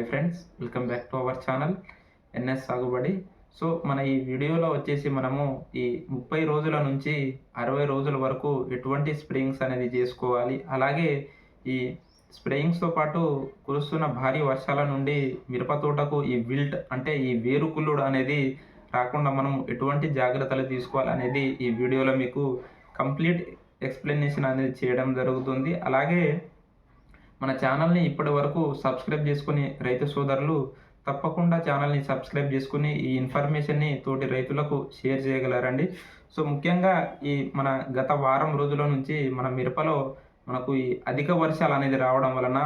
Hi friends welcome back to our channel N S Sagubadi so మన ఈ వీడియోలో వచ్చేసి మనము ఈ ముప్పై రోజుల నుంచి అరవై రోజుల వరకు ఎటువంటి స్ప్రేయింగ్స్ అనేది చేసుకోవాలి. అలాగే ఈ స్ప్రేయింగ్స్తో పాటు కురుస్తున్న భారీ వర్షాల నుండి మిరప తోటకు ఈ విల్ట్ అంటే ఈ వేరుకుల్లుడు అనేది రాకుండా మనం ఎటువంటి జాగ్రత్తలు తీసుకోవాలి అనేది ఈ వీడియోలో మీకు కంప్లీట్ ఎక్స్ప్లెనేషన్ అనేది చేయడం జరుగుతుంది. అలాగే మన ఛానల్ని ఇప్పటి వరకు సబ్స్క్రైబ్ చేసుకుని రైతు సోదరులు తప్పకుండా ఛానల్ని సబ్స్క్రైబ్ చేసుకుని ఈ ఇన్ఫర్మేషన్ని తోటి రైతులకు షేర్ చేయగలరండి. సో ముఖ్యంగా ఈ మన గత వారం రోజుల నుంచి మన మిరపలో మనకు ఈ అధిక వర్షాలు అనేది రావడం వలన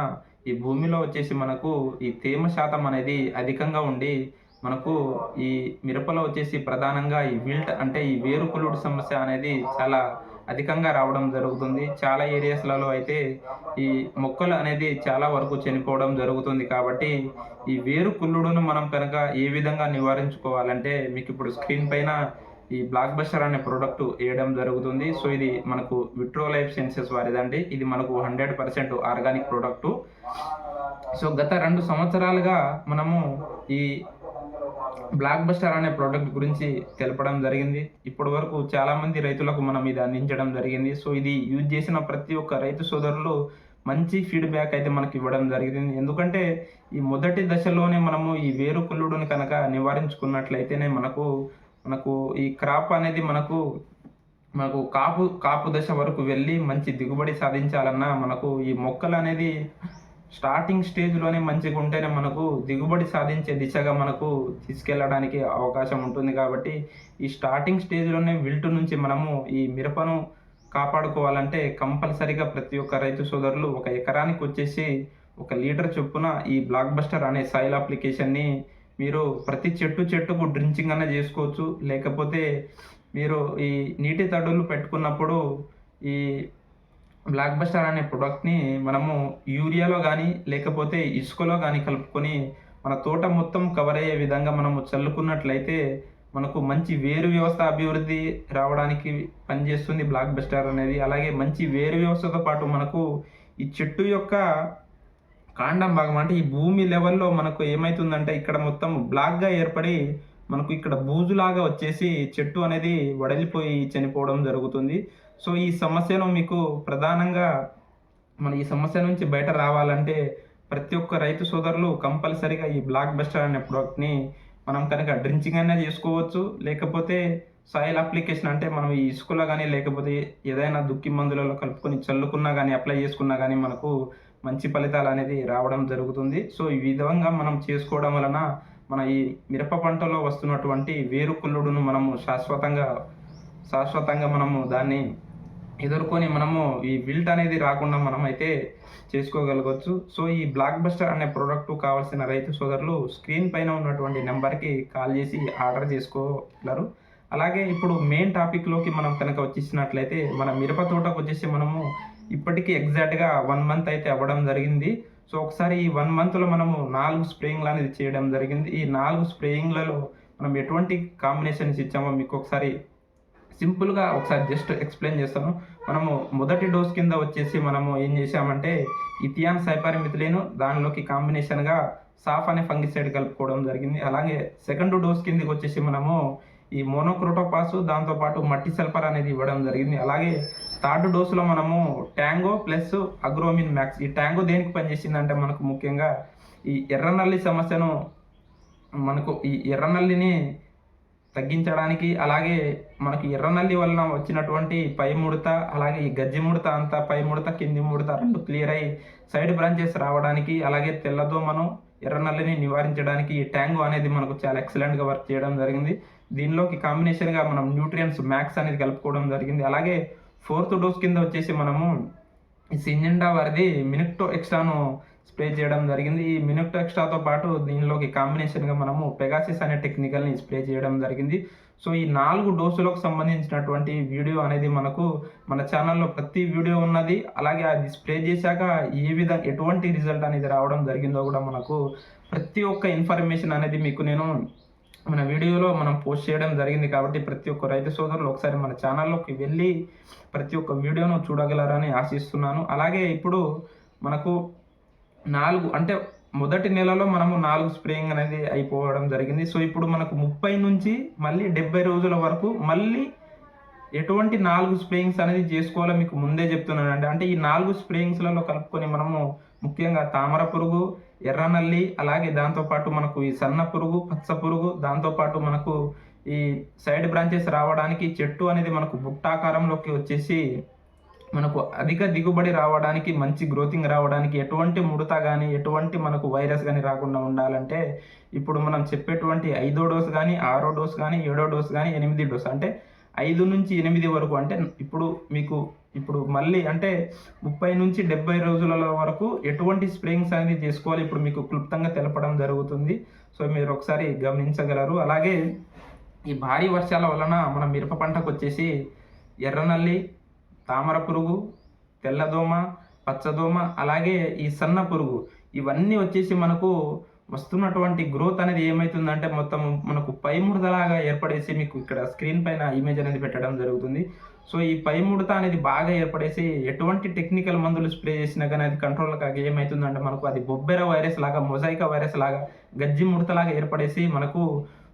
ఈ భూమిలో వచ్చేసి మనకు ఈ తేమ శాతం అనేది అధికంగా ఉండి మనకు ఈ మిరపలో వచ్చేసి ప్రధానంగా ఈ విల్ట్ అంటే ఈ వేరుకులుడు సమస్య అనేది చాలా అధికంగా రావడం జరుగుతుంది. చాలా ఏరియాస్లలో అయితే ఈ మొక్కలు అనేది చాలా వరకు చనిపోవడం జరుగుతుంది కాబట్టి ఈ వేరు కుళ్ళుడును మనం కనుక ఏ విధంగా నివారించుకోవాలంటే మీకు ఇప్పుడు స్క్రీన్ పైన ఈ బ్లాక్ బస్టర్ అనే ప్రోడక్ట్ వేయడం జరుగుతుంది. సో ఇది మనకు విట్రో లైఫ్ సెన్సెస్ వారిదండి. ఇది మనకు hundred percent organic product. So గత రెండు సంవత్సరాలుగా మనము ఈ బ్లాక్ బస్టర్ అనే ప్రోడక్ట్ గురించి తెలపడం జరిగింది. ఇప్పటి వరకు చాలా మంది రైతులకు మనం ఇది అందించడం జరిగింది. సో ఇది యూజ్ చేసిన ప్రతి ఒక్క రైతు సోదరులు మంచి ఫీడ్బ్యాక్ అయితే మనకి ఇవ్వడం జరిగింది. ఎందుకంటే ఈ మొదటి దశలోనే మనము ఈ వేరు కుళ్ళుడుని కనుక నివారించుకున్నట్లయితేనే మనకు మనకు ఈ క్రాప్ అనేది మనకు మనకు కాపు కాపు దశ వరకు వెళ్ళి మంచి దిగుబడి సాధించాలన్నా మనకు ఈ మొక్కలు అనేది స్టార్టింగ్ స్టేజ్లోనే మంచిగా ఉంటేనే మనకు దిగుబడి సాధించే దిశగా మనకు తీసుకెళ్ళడానికి అవకాశం ఉంటుంది కాబట్టి ఈ స్టార్టింగ్ స్టేజ్లోనే విల్టు నుంచి మనము ఈ మిరపను కాపాడుకోవాలంటే కంపల్సరిగా ప్రతి ఒక్క రైతు సోదరులు ఒక ఎకరానికి వచ్చేసి ఒక లీటర్ చొప్పున ఈ బ్లాక్ బస్టర్ అనే సాయిల్ అప్లికేషన్ని మీరు ప్రతి చెట్టు చెట్టుకు డ్రించింగ్ అన్న చేసుకోవచ్చు. లేకపోతే మీరు ఈ నీటి తడులు పెట్టుకున్నప్పుడు ఈ బ్లాక్ బస్టర్ అనే ప్రొడక్ట్ని మనము యూరియాలో కానీ లేకపోతే ఇసుకలో కానీ కలుపుకొని మన తోట మొత్తం కవర్ అయ్యే విధంగా మనము చల్లుకున్నట్లయితే మనకు మంచి వేరు వ్యవస్థ అభివృద్ధి రావడానికి పనిచేస్తుంది బ్లాక్ బస్టర్ అనేది. అలాగే మంచి వేరు వ్యవస్థతో పాటు మనకు ఈ చెట్టు యొక్క కాండం భాగం అంటే ఈ భూమి లెవెల్లో మనకు ఏమవుతుందంటే ఇక్కడ మొత్తం బ్లాక్గా ఏర్పడి మనకు ఇక్కడ బూజులాగా వచ్చేసి చెట్టు అనేది వడలిపోయి చనిపోవడం జరుగుతుంది. సో ఈ సమస్యను మీకు ప్రధానంగా మన ఈ సమస్య నుంచి బయట రావాలంటే ప్రతి ఒక్క రైతు సోదరులు కంపల్సరిగా ఈ బ్లాక్ బస్టర్ అనే ప్రోడక్ట్ని మనం కనుక డ్రించింగ్ అయినా చేసుకోవచ్చు. లేకపోతే సాయిల్ అప్లికేషన్ అంటే మనం ఈ ఇసుకలో కానీ లేకపోతే ఏదైనా దుక్కి మందులలో కలుపుకొని చల్లుకున్నా కానీ అప్లై చేసుకున్నా కానీ మనకు మంచి ఫలితాలు అనేది రావడం జరుగుతుంది. సో ఈ విధంగా మనం చేసుకోవడం వలన మన ఈ మిరప పంటలో వస్తున్నటువంటి వేరు కుళ్ళుడును మనము శాశ్వతంగా శాశ్వతంగా మనము దాన్ని ఎదుర్కొని మనము ఈ విల్ట్ అనేది రాకుండా మనం అయితే చేసుకోగలగచ్చు. సో ఈ బ్లాక్ బస్టర్ అనే ప్రోడక్ట్ కావాల్సిన రైతు సోదరులు స్క్రీన్ పైన ఉన్నటువంటి నెంబర్కి కాల్ చేసి ఆర్డర్ చేసుకోగలరు. అలాగే ఇప్పుడు మెయిన్ టాపిక్లోకి మనం కనుక వచ్చేసినట్లయితే మన మిరప తోటకు వచ్చేసి మనము ఇప్పటికీ ఎగ్జాక్ట్గా వన్ మంత్ అయితే అవ్వడం జరిగింది. సో ఒకసారి ఈ వన్ మంత్లో మనము నాలుగు స్ప్రేయింగ్లు అనేది చేయడం జరిగింది. ఈ నాలుగు స్ప్రేయింగ్లలో మనం ఎటువంటి కాంబినేషన్స్ ఇచ్చామో మీకు ఒకసారి సింపుల్గా ఒకసారి జస్ట్ ఎక్స్ప్లెయిన్ చేస్తాను. మనము మొదటి డోస్ కింద వచ్చేసి మనము ఏం చేసామంటే ఇథియాన్ సైపారిమిథిలిన్ దానిలోకి కాంబినేషన్గా సాఫ్ అనే ఫంగిసైడ్ కలుపుకోవడం జరిగింది. అలాగే సెకండ్ డోస్ కిందకి వచ్చేసి మనము ఈ మోనోక్రోటోపాస్ దాంతోపాటు మట్టి సల్ఫర్ అనేది ఇవ్వడం జరిగింది. అలాగే థర్డ్ డోసులో మనము ట్యాంగో ప్లస్ అగ్రోమిన్ మ్యాక్స్. ఈ ట్యాంగో దేనికి పనిచేసిందంటే మనకు ముఖ్యంగా ఈ ఎర్రనల్లి సమస్యను మనకు ఈ ఎర్రనల్లిని తగ్గించడానికి అలాగే మనకి ఎర్రనల్లి వలన వచ్చినటువంటి పై ముడత అలాగే ఈ గజ్జి ముడత అంతా పై ముడత కింది ముడత రెండు క్లియర్ అయ్యి సైడ్ బ్రాంచెస్ రావడానికి అలాగే తెల్లదోమను ఎర్రనల్లిని నివారించడానికి ఈ ట్యాంగో అనేది మనకు చాలా ఎక్సలెంట్గా వర్క్ చేయడం జరిగింది. దీనిలోకి కాంబినేషన్గా మనం న్యూట్రియన్స్ మ్యాక్స్ అనేది కలుపుకోవడం జరిగింది. అలాగే ఫోర్త్ డోస్ కింద వచ్చేసి మనము ఈ సింజెండా వారిది మినిక్టో ఎక్స్ట్రాను స్ప్రే చేయడం జరిగింది. ఈ మినక్టెక్స్ట్రాతో పాటు దీనిలోకి కాంబినేషన్గా మనము పెగాసిస్ అనే టెక్నికల్ని స్ప్రే చేయడం జరిగింది. సో ఈ నాలుగు డోసులకు సంబంధించినటువంటి వీడియో అనేది మనకు మన ఛానల్లో ప్రతి వీడియో ఉన్నది. అలాగే అది స్ప్రే చేశాక ఏ విధంగా ఎటువంటి రిజల్ట్ అనేది రావడం జరిగిందో కూడా మనకు ప్రతి ఒక్క ఇన్ఫర్మేషన్ అనేది మీకు నేను మన వీడియోలో మనం పోస్ట్ చేయడం జరిగింది కాబట్టి ప్రతి ఒక్క రైతు సోదరులు ఒకసారి మన ఛానల్లోకి వెళ్ళి ప్రతి ఒక్క వీడియోను చూడగలరని ఆశిస్తున్నాను. అలాగే ఇప్పుడు మనకు నాలుగు అంటే మొదటి నెలలో మనము నాలుగు స్ప్రేయింగ్ అనేది అయిపోవడం జరిగింది. సో ఇప్పుడు మనకు ముప్పై నుంచి మళ్ళీ డెబ్బై రోజుల వరకు మళ్ళీ ఎటువంటి నాలుగు స్ప్రేయింగ్స్ అనేది చేసుకోవాలో మీకు ముందే చెప్తున్నానండి. అంటే ఈ నాలుగు స్ప్రేయింగ్స్లలో కలుపుకొని మనము ముఖ్యంగా తామర పురుగు ఎర్రనల్లి అలాగే దాంతోపాటు మనకు ఈ సన్న పురుగు పచ్చ పురుగు దాంతోపాటు మనకు ఈ సైడ్ బ్రాంచెస్ రావడానికి చెట్టు అనేది మనకు బుట్టాకారంలోకి వచ్చేసి మనకు అధిక దిగుబడి రావడానికి మంచి గ్రోతింగ్ రావడానికి ఎటువంటి ముడత కానీ ఎటువంటి మనకు వైరస్ కానీ రాకుండా ఉండాలంటే ఇప్పుడు మనం చెప్పేటువంటి ఐదో డోస్ కానీ ఆరో డోస్ కానీ ఏడో డోస్ కానీ ఎనిమిది డోస్. అంటే ఐదు నుంచి ఎనిమిది వరకు అంటే ఇప్పుడు మీకు ఇప్పుడు మళ్ళీ అంటే ముప్పై నుంచి డెబ్బై రోజుల వరకు ఎటువంటి స్ప్రేయింగ్స్ అనేది చేసుకోవాలి ఇప్పుడు మీకు క్లుప్తంగా తెలపడం జరుగుతుంది. సో మీరు ఒకసారి గమనించగలరు. అలాగే ఈ భారీ వర్షాల వలన మన మిరప పంటకు వచ్చేసి ఎర్రనల్లి తామర పురుగు తెల్లదోమ పచ్చదోమ అలాగే ఈ సన్న పురుగు. ఇవన్నీ వచ్చేసి మనకు వస్తున్నటువంటి గ్రోత్ అనేది ఏమవుతుందంటే మొత్తం మనకు పై ముడతలాగా ఏర్పడేసి మీకు ఇక్కడ స్క్రీన్ పైన ఇమేజ్ అనేది పెట్టడం జరుగుతుంది. సో ఈ పై ముడత అనేది బాగా ఏర్పడేసి ఎటువంటి టెక్నికల్ మందులు స్ప్రే చేసినా కానీ అది కంట్రోల్ కాక ఏమవుతుందంటే మనకు అది బొబ్బెర వైరస్ లాగా మొజైకా వైరస్ లాగా గజ్జి ముడతలాగా ఏర్పడేసి మనకు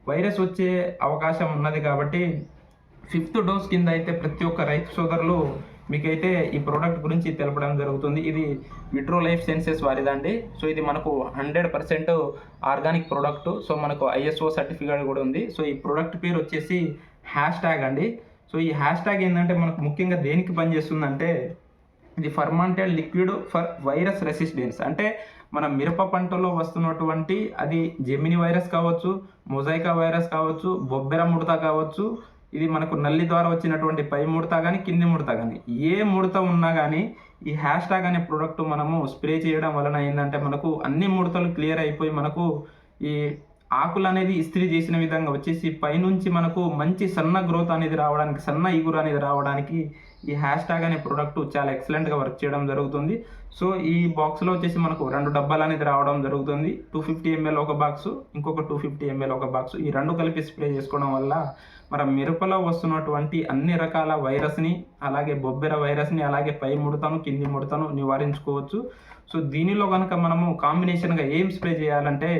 వైరస్ వచ్చే అవకాశం ఉన్నది కాబట్టి ఫిఫ్త్ డోస్ కింద అయితే ప్రతి ఒక్క రైతు సోదరులు మీకైతే ఈ ప్రోడక్ట్ గురించి తెలపడం జరుగుతుంది. ఇది విట్రో లైఫ్ సెన్సెస్ వారిదండి. సో ఇది మనకు hundred percent organic product so మనకు ఐఎస్ఓ సర్టిఫికేట్ కూడా ఉంది. సో ఈ ప్రోడక్ట్ పేరు వచ్చేసి హ్యాష్ ట్యాగ్ అండి. సో ఈ హ్యాష్ ట్యాగ్ ఏంటంటే మనకు ముఖ్యంగా దేనికి పనిచేస్తుందంటే ఇది fermented liquid for virus resistance అంటే మన మిరప పంటలో వస్తున్నటువంటి అది జెమిని వైరస్ కావచ్చు మొజైకా వైరస్ కావచ్చు బొబ్బెర ముడత కావచ్చు ఇది మనకు నల్లి ద్వారా వచ్చినటువంటి పై ముడత కానీ కింది ముడత కానీ ఏ ముడత ఉన్నా కానీ ఈ హ్యాష్ ట్యాగ్ అనే ప్రోడక్ట్ మనము స్ప్రే చేయడం వలన ఏంటంటే మనకు అన్ని ముడతలు క్లియర్ అయిపోయి మనకు ఈ ఆకులు అనేది ఇస్త్రీ చేసిన విధంగా వచ్చేసి పైనుంచి మనకు మంచి సన్న గ్రోత్ అనేది రావడానికి సన్న ఇగురు అనేది రావడానికి ఈ హ్యాష్ ట్యాగ్ అనే ప్రోడక్ట్ చాలా ఎక్సలెంట్గా వర్క్ చేయడం జరుగుతుంది. సో ఈ బాక్స్లో వచ్చేసి మనకు రెండు డబ్బాలు అనేది రావడం జరుగుతుంది. టూ ఫిఫ్టీ ఎంఎల్ ఒక బాక్స్ ఇంకొక టూ ఫిఫ్టీ ఎంఎల్ ఒక బాక్స్ ఈ రెండు కలిపి స్ప్రే చేసుకోవడం వల్ల మన మిరపలో వస్తున్నటువంటి అన్ని రకాల వైరస్ని అలాగే బొబ్బెర వైరస్ని అలాగే పై ముడతను కింది ముడతను నివారించుకోవచ్చు. సో దీనిలో కనుక మనము కాంబినేషన్గా ఏం స్ప్రే చేయాలంటే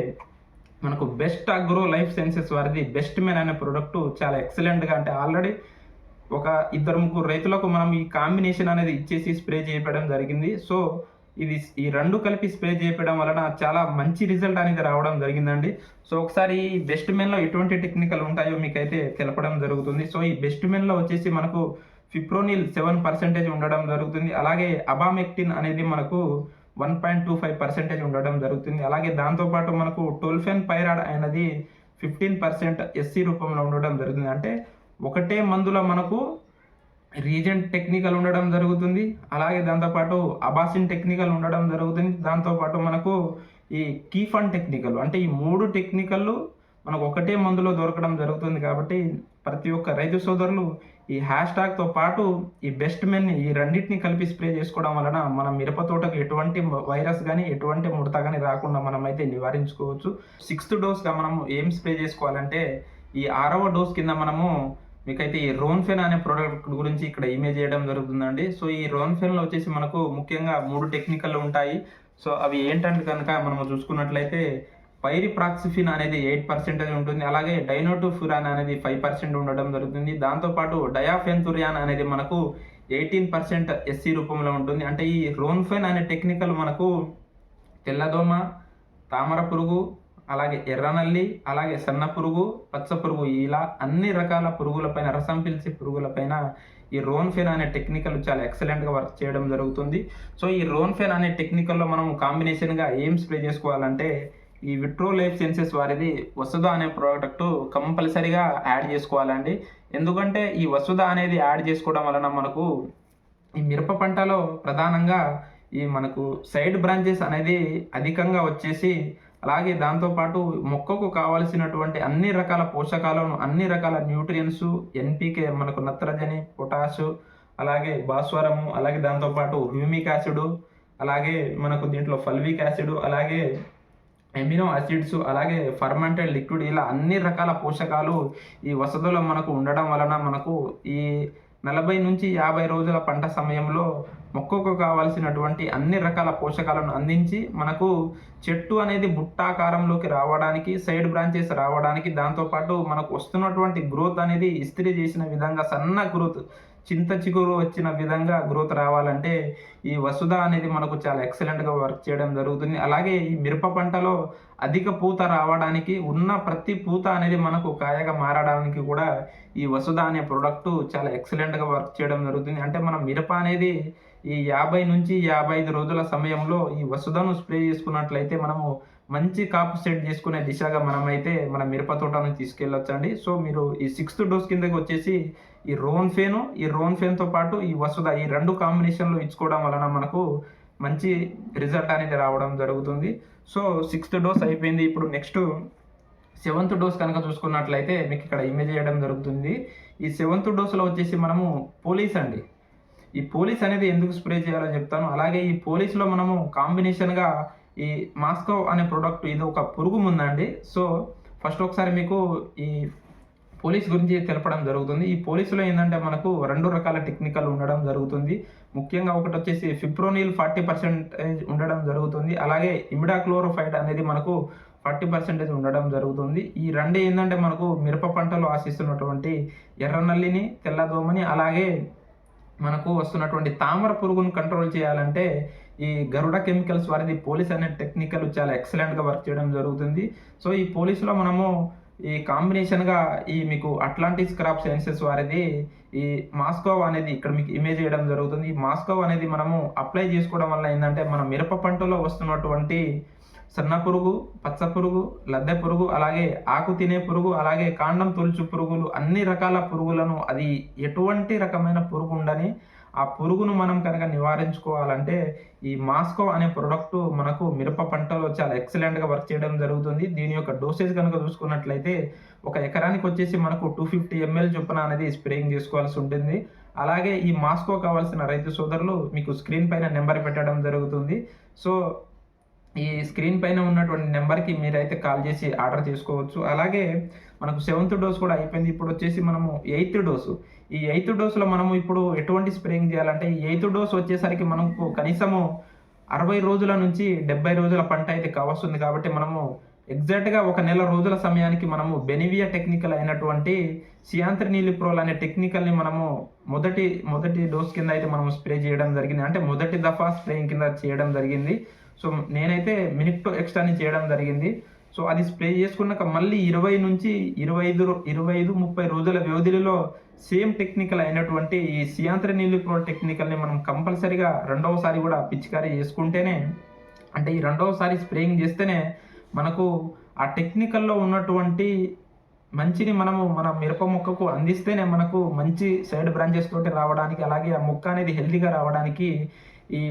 మనకు బెస్ట్ అగ్రో లైఫ్ సైన్సెస్ వారిది బెస్ట్ మెన్ అనే ప్రోడక్ట్ చాలా ఎక్సలెంట్గా అంటే ఆల్రెడీ ఒక ఇద్దరు ముగ్గురు రైతులకు మనం ఈ కాంబినేషన్ అనేది ఇచ్చేసి స్ప్రే చేయడం జరిగింది. సో ఇది ఈ రెండు కలిపి స్ప్రే చేయడం వలన చాలా మంచి రిజల్ట్ అనేది రావడం జరిగిందండి. సో ఒకసారి ఈ బెస్ట్ మెన్లో ఎటువంటి టెక్నికల్ ఉంటాయో మీకైతే తెలపడం జరుగుతుంది. సో ఈ బెస్ట్ మెన్లో వచ్చేసి మనకు ఫిప్రోనిల్ సెవెన్ పర్సెంటేజ్ ఉండడం జరుగుతుంది. అలాగే అబామెక్టిన్ అనేది మనకు one point two five percentage ఉండడం జరుగుతుంది. అలాగే దాంతోపాటు మనకు టోల్ఫెన్ పైరాడ్ అనేది ఫిఫ్టీన్ పర్సెంట్ ఎస్సీ రూపంలో ఉండడం జరుగుతుంది. అంటే ఒకటే మందులో మనకు రీజెంట్ టెక్నికల్ ఉండడం జరుగుతుంది. అలాగే దాంతోపాటు అబాసిన్ టెక్నికల్ ఉండడం జరుగుతుంది. దాంతోపాటు మనకు ఈ కీఫన్ టెక్నికల్ అంటే ఈ మూడు టెక్నికల్లు మనకు ఒకటే మందులో దొరకడం జరుగుతుంది కాబట్టి ప్రతి ఒక్క రైతు సోదరులు ఈ హ్యాష్ ట్యాగ్తో పాటు ఈ బెస్ట్ మెన్ని ఈ రెండింటిని కలిపి స్ప్రే చేసుకోవడం వలన మన మిరప తోటకు ఎటువంటి వైరస్ కానీ ఎటువంటి ముడత కానీ రాకుండా మనం అయితే నివారించుకోవచ్చు. సిక్స్త్ డోస్గా మనము ఏం స్ప్రే చేసుకోవాలంటే ఈ ఆరవ డోస్ కింద మనము మీకైతే ఈ రోన్ఫెన్ అనే ప్రోడక్ట్ గురించి ఇక్కడ ఇమేజ్ చేయడం జరుగుతుందండి. సో ఈ రోన్ఫెన్లో వచ్చేసి మనకు ముఖ్యంగా మూడు టెక్నికల్ ఉంటాయి. సో అవి ఏంటంటే కనుక మనము చూసుకున్నట్లయితే పైరిప్రాక్సిఫిన్ అనేది ఎయిట్ పర్సెంటేజ్ ఉంటుంది. అలాగే డైనోటోఫురాన్ అనేది ఫైవ్ పర్సెంట్ ఉండడం జరుగుతుంది. దాంతోపాటు డయాఫెన్తురియాన్ అనేది మనకు ఎయిటీన్ పర్సెంట్ ఎస్సీ రూపంలో ఉంటుంది. అంటే ఈ రోన్ఫెన్ అనే టెక్నికల్ మనకు తెల్లదోమ తామర పురుగు అలాగే ఎర్రనల్లి అలాగే సన్న పురుగు పచ్చ పురుగు ఇలా అన్ని రకాల పురుగులపైన రసం పిలిచే పురుగులపైన ఈ రోన్ఫెన్ అనే టెక్నికల్ చాలా ఎక్సలెంట్గా వర్క్ చేయడం జరుగుతుంది. సో ఈ రోన్ఫెన్ అనే టెక్నికల్లో మనం కాంబినేషన్గా ఏం స్ప్రే చేసుకోవాలంటే ఈ విట్రో లైఫ్ సెన్సెస్ వారిది వసుధ అనే ప్రోడక్ట్ కంపల్సరీగా యాడ్ చేసుకోవాలండి. ఎందుకంటే ఈ వసుధ అనేది యాడ్ చేసుకోవడం వలన మనకు ఈ మిరప పంటలో ప్రధానంగా ఈ మనకు సైడ్ బ్రాంచెస్ అనేది అధికంగా వచ్చేసి అలాగే దాంతోపాటు మొక్కకు కావలసినటువంటి అన్ని రకాల పోషకాలను అన్ని రకాల న్యూట్రియన్స్ ఎన్పికే మనకు నత్రజని పొటాషు అలాగే భాస్వరము అలాగే దాంతోపాటు హ్యూమిక్ యాసిడ్ అలాగే మనకు దీంట్లో ఫల్విక్ యాసిడ్ అలాగే ఎమినో యాసిడ్స్ అలాగే ఫర్మెంటెడ్ లిక్విడ్ ఇలా అన్ని రకాల పోషకాలు ఈ వసతులో మనకు ఉండడం వలన మనకు ఈ నలభై నుంచి యాభై రోజుల పంట సమయంలో మొక్కకు కావలసినటువంటి అన్ని రకాల పోషకాలను అందించి మనకు చెట్టు అనేది బుట్టాకారంలోకి రావడానికి సైడ్ బ్రాంచెస్ రావడానికి దాంతోపాటు మనకు వస్తున్నటువంటి గ్రోత్ అనేది ఇస్త్రీ చేసిన విధంగా సన్న గ్రోత్ చింత చిగురు వచ్చిన విధంగా గ్రోత్ రావాలంటే ఈ వసుధ అనేది మనకు చాలా ఎక్సలెంట్గా వర్క్ చేయడం జరుగుతుంది. అలాగే ఈ మిరప పంటలో అధిక పూత రావడానికి ఉన్న ప్రతి పూత అనేది మనకు కాయగా మారడానికి కూడా ఈ వసుధ అనే ప్రోడక్ట్ చాలా ఎక్సలెంట్గా వర్క్ చేయడం జరుగుతుంది. అంటే మనం మిరప అనేది ఈ యాభై నుంచి యాభై ఐదు రోజుల సమయంలో ఈ వసుధను స్ప్రే చేసుకున్నట్లయితే మనము మంచి కాపు సెట్ చేసుకునే దిశగా మనమైతే మన మిరప తోటను తీసుకెళ్ళొచ్చండి. సో మీరు ఈ సిక్స్త్ డోస్ కిందకి వచ్చేసి ఈ రోన్ ఫేను ఈ రోన్ ఫేన్తో పాటు ఈ వసుధ ఈ రెండు కాంబినేషన్లో ఇచ్చుకోవడం వలన మనకు మంచి రిజల్ట్ అనేది రావడం జరుగుతుంది. సో సిక్స్త్ డోస్ అయిపోయింది. ఇప్పుడు నెక్స్ట్ సెవెంత్ డోస్ కనుక చూసుకున్నట్లయితే మీకు ఇక్కడ ఇమేజ్ చేయడం జరుగుతుంది. ఈ సెవెంత్ డోస్లో వచ్చేసి మనము పోలీస్ అండి. ఈ పోలీస్ అనేది ఎందుకు స్ప్రే చేయాలో చెప్తాను? అలాగే ఈ పోలీస్లో మనము కాంబినేషన్గా ఈ మాస్కో అనే ప్రోడక్ట్ ఇది ఒక పురుగు ఉందండి సో ఫస్ట్ ఒకసారి మీకు ఈ పోలీస్ గురించి తెలపడం జరుగుతుంది. ఈ పోలీసులో ఏంటంటే మనకు రెండు రకాల టెక్నికల్ ఉండడం జరుగుతుంది. ముఖ్యంగా ఒకటి వచ్చేసి ఫిప్రోనిల్ ఫార్టీ పర్సెంటేజ్ ఉండడం జరుగుతుంది. అలాగే ఇమిడాక్లోరోఫైడ్ అనేది మనకు ఫార్టీ పర్సెంటేజ్ ఉండడం జరుగుతుంది. ఈ రెండు ఏంటంటే మనకు మిరప పంటలో ఆశిస్తున్నటువంటి ఎర్రనల్లిని తెల్లదోమని అలాగే మనకు వస్తున్నటువంటి తామర పురుగును కంట్రోల్ చేయాలంటే ఈ గరుడ కెమికల్స్ వారిది పోలీస్ అనే టెక్నికల్ చాలా ఎక్సలెంట్గా వర్క్ చేయడం జరుగుతుంది. సో ఈ పోలీసులో మనము ఈ కాంబినేషన్గా ఈ మీకు అట్లాంటిక్ క్రాప్ సైన్సెస్ వారిది ఈ మాస్కో అనేది ఇక్కడ మీకు ఇమేజ్ చేయడం జరుగుతుంది. ఈ మాస్కో అనేది మనము అప్లై చేసుకోవడం వల్ల ఏంటంటే మన మిరప పంటలో వస్తున్నటువంటి సన్న పురుగు పచ్చ పురుగు లద్దె పురుగు అలాగే ఆకు తినే పురుగు అలాగే కాండం తొలుచు పురుగులు అన్ని రకాల పురుగులను అది ఎటువంటి రకమైన పురుగు ఉండని ఆ పురుగును మనం కనుక నివారించుకోవాలంటే ఈ మాస్కో అనే ప్రొడక్ట్ మనకు మిరప పంటలో చాలా ఎక్సలెంట్గా వర్క్ చేయడం జరుగుతుంది. దీని యొక్క డోసేజ్ కనుక చూసుకున్నట్లయితే ఒక ఎకరానికి వచ్చేసి మనకు టూ ఫిఫ్టీ ఎంఎల్ చొప్పున అనేది స్ప్రేయింగ్ చేసుకోవాల్సి ఉంటుంది. అలాగే ఈ మాస్కో కావాల్సిన రైతు సోదరులు మీకు స్క్రీన్ పైన నెంబర్ పెట్టడం జరుగుతుంది. సో ఈ స్క్రీన్ పైన ఉన్నటువంటి నెంబర్కి మీరైతే కాల్ చేసి ఆర్డర్ చేసుకోవచ్చు. అలాగే మనకు సెవెంత్ డోస్ కూడా అయిపోయింది. ఇప్పుడు వచ్చేసి మనము ఎయిత్ డోసు. ఈ ఎయిత్ డోస్లో మనము ఇప్పుడు ఎటువంటి స్ప్రేయింగ్ చేయాలంటే ఈ ఎయిత్ డోస్ వచ్చేసరికి మనకు కనీసము అరవై రోజుల నుంచి డెబ్బై రోజుల పంట అయితే కావస్తుంది. కాబట్టి మనము ఎగ్జాక్ట్గా ఒక నెల రోజుల సమయానికి మనము బెనివియా టెక్నికల్ అయినటువంటి సియాంత్రి నీలిప్రోల్ అనే టెక్నికల్ని మనము మొదటి మొదటి డోస్ కింద అయితే మనం స్ప్రే చేయడం జరిగింది. అంటే మొదటి దఫా స్ప్రేయింగ్ కింద చేయడం జరిగింది. సో నేనైతే మినిట్ ఎక్స్ట్రాని చేయడం జరిగింది. సో అది స్ప్రే చేసుకున్నాక మళ్ళీ ఇరవై నుంచి ఇరవై ఐదు ఇరవై ఐదు ముప్పై రోజుల వ్యవధిలో సేమ్ టెక్నికల్ అయినటువంటి ఈ సియాంత్ర నీళ్ళు టెక్నికల్ని మనం కంపల్సరీగా రెండవసారి కూడా పిచికారీ చేసుకుంటేనే అంటే ఈ రెండవసారి స్ప్రేయింగ్ చేస్తేనే మనకు ఆ టెక్నికల్లో ఉన్నటువంటి మంచిని మనము మన మిరప మొక్కకు అందిస్తేనే మనకు మంచి సైడ్ బ్రాంచెస్ తోటి రావడానికి అలాగే ఆ మొక్క అనేది హెల్తీగా రావడానికి ఈ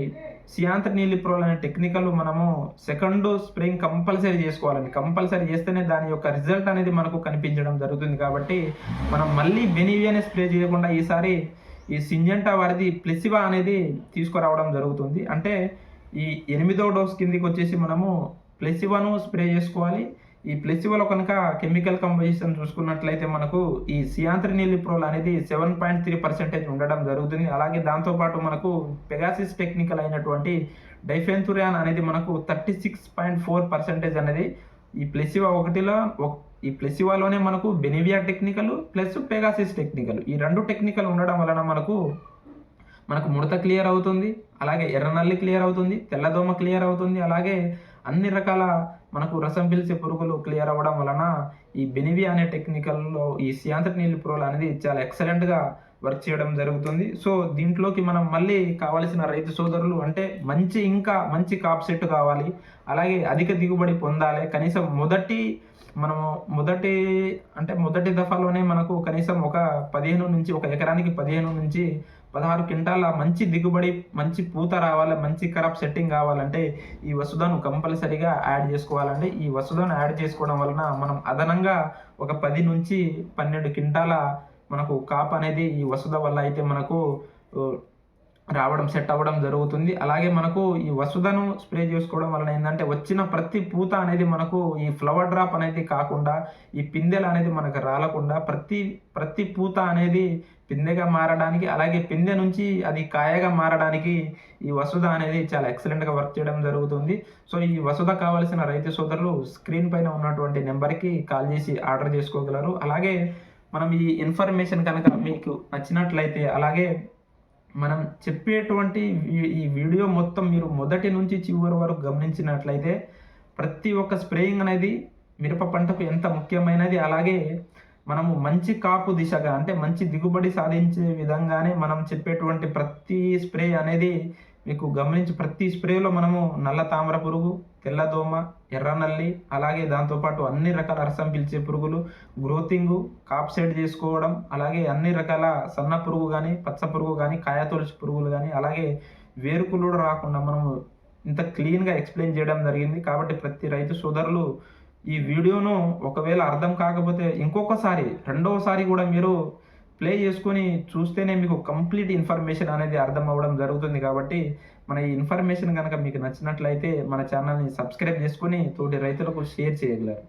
సియాంత్ర నీలిప్రోల్ అనే టెక్నికల్ మనము సెకండ్ స్ప్రేయింగ్ కంపల్సరీ చేసుకోవాలండి. కంపల్సరీ చేస్తేనే దాని యొక్క రిజల్ట్ అనేది మనకు కనిపించడం జరుగుతుంది కాబట్టి మనం మళ్ళీ బెనివియానే స్ప్రే చేయకుండా ఈసారి ఈ సింజంటా వారిది ప్లెసివా అనేది తీసుకురావడం జరుగుతుంది. అంటే ఈ ఎనిమిదో డోస్ కిందికి వచ్చేసి మనము ప్లెసివాను స్ప్రే చేసుకోవాలి. ఈ ప్లెసివోలో కనుక కెమికల్ కంపోజిషన్ చూసుకున్నట్లయితే మనకు ఈ సియాంత్రినిలిప్రోల్ అనేది సెవెన్ పాయింట్ త్రీ పర్సెంటేజ్ ఉండడం జరుగుతుంది. అలాగే దాంతోపాటు మనకు పెగాసిస్ టెక్నికల్ అయినటువంటి డైఫెన్తురియాన్ అనేది మనకు thirty six point four percentage అనేది ఈ ప్లెసివా ఒకటిలో ఈ ప్లెసివాలోనే మనకు Benevia technical plus Pegasus technical ఈ రెండు టెక్నికల్ ఉండడం వలన మనకు మనకు ముడత క్లియర్ అవుతుంది. అలాగే ఎర్రనల్లి క్లియర్ అవుతుంది. తెల్లదోమ క్లియర్ అవుతుంది. అలాగే అన్ని రకాల మనకు రసం పిలిచే పురుగులు క్లియర్ అవ్వడం వలన ఈ బెనివి అనే టెక్నికల్లో ఈ సియాంత్ర నీళ్ళు పురుగులు అనేది చాలా ఎక్సలెంట్గా వర్క్ చేయడం జరుగుతుంది. సో దీంట్లోకి మనం మళ్ళీ కావాల్సిన రైతు సోదరులు అంటే మంచి ఇంకా మంచి కాప్ సెట్ కావాలి. అలాగే అధిక దిగుబడి పొందాలి. కనీసం మొదటి మనము మొదటి అంటే మొదటి దఫాలోనే మనకు కనీసం ఒక పదిహేను నుంచి ఒక ఎకరానికి పదిహేను నుంచి పదహారు క్వింటాల మంచి దిగుబడి మంచి పూత రావాలి మంచి కరప్ సెట్టింగ్ కావాలంటే ఈ వసుధను కంపల్సరీగా యాడ్ చేసుకోవాలంటే ఈ వసుధను యాడ్ చేసుకోవడం వలన మనం అదనంగా ఒక పది నుంచి పన్నెండు క్వింటాల మనకు కాప్ అనేది ఈ వసుధ వల్ల అయితే మనకు రావడం సెట్ అవ్వడం జరుగుతుంది. అలాగే మనకు ఈ వసుధను స్ప్రే చేసుకోవడం వలన ఏంటంటే వచ్చిన ప్రతి పూత అనేది మనకు ఈ ఫ్లవర్ డ్రాప్ అనేది కాకుండా ఈ పిందెలు అనేది మనకు రాలకుండా ప్రతి ప్రతి పూత అనేది పిందెగా మారడానికి అలాగే పిందె నుంచి అది కాయగా మారడానికి ఈ వసుధ అనేది చాలా ఎక్సలెంట్గా వర్క్ చేయడం జరుగుతుంది. సో ఈ వసుధ కావాల్సిన రైతు సోదరులు స్క్రీన్ పైన ఉన్నటువంటి నెంబర్కి కాల్ చేసి ఆర్డర్ చేసుకోగలరు. అలాగే మనం ఈ ఇన్ఫర్మేషన్ కనుక మీకు నచ్చినట్లయితే అలాగే మనం చెప్పేటువంటి ఈ- ఈ వీడియో మొత్తం మీరు మొదటి నుంచి చివరి వరకు గమనించినట్లయితే ప్రతి ఒక్క స్ప్రేయింగ్ అనేది మిరప పంటకు ఎంత ముఖ్యమైనది అలాగే మనము మంచి కాపు దిశగా అంటే మంచి దిగుబడి సాధించే విధంగానే మనం చెప్పేటువంటి ప్రతి స్ప్రే అనేది మీకు గమనించి ప్రతి స్ప్రేలో మనము నల్ల తామర పురుగు తెల్ల దోమ ఎర్రనల్లి అలాగే దాంతోపాటు అన్ని రకాల రసం పీల్చే పురుగులు గ్రోతింగ్ కాప్ సెట్ చేసుకోవడం అలాగే అన్ని రకాల సన్న పురుగు కానీ పచ్చ పురుగు కానీ కాయతొలచి పురుగులు కానీ అలాగే వేరుకులు రాకుండా మనము ఇంత క్లీన్గా ఎక్స్ప్లెయిన్ చేయడం జరిగింది. కాబట్టి ప్రతి రైతు సోదరులు ఈ వీడియోను ఒకవేళ అర్థం కాకపోతే ఇంకొకసారి రెండవసారి కూడా మీరు ప్లే చేసుకొని చూస్తేనే మీకు కంప్లీట్ ఇన్ఫర్మేషన్ అనేది అర్థం అవ్వడం జరుగుతుంది కాబట్టి మన ఈ ఇన్ఫర్మేషన్ కనుక మీకు నచ్చినట్లయితే మన ఛానల్ని సబ్స్క్రైబ్ చేసుకొని తోటి రైతులకు షేర్ చేయగలరు.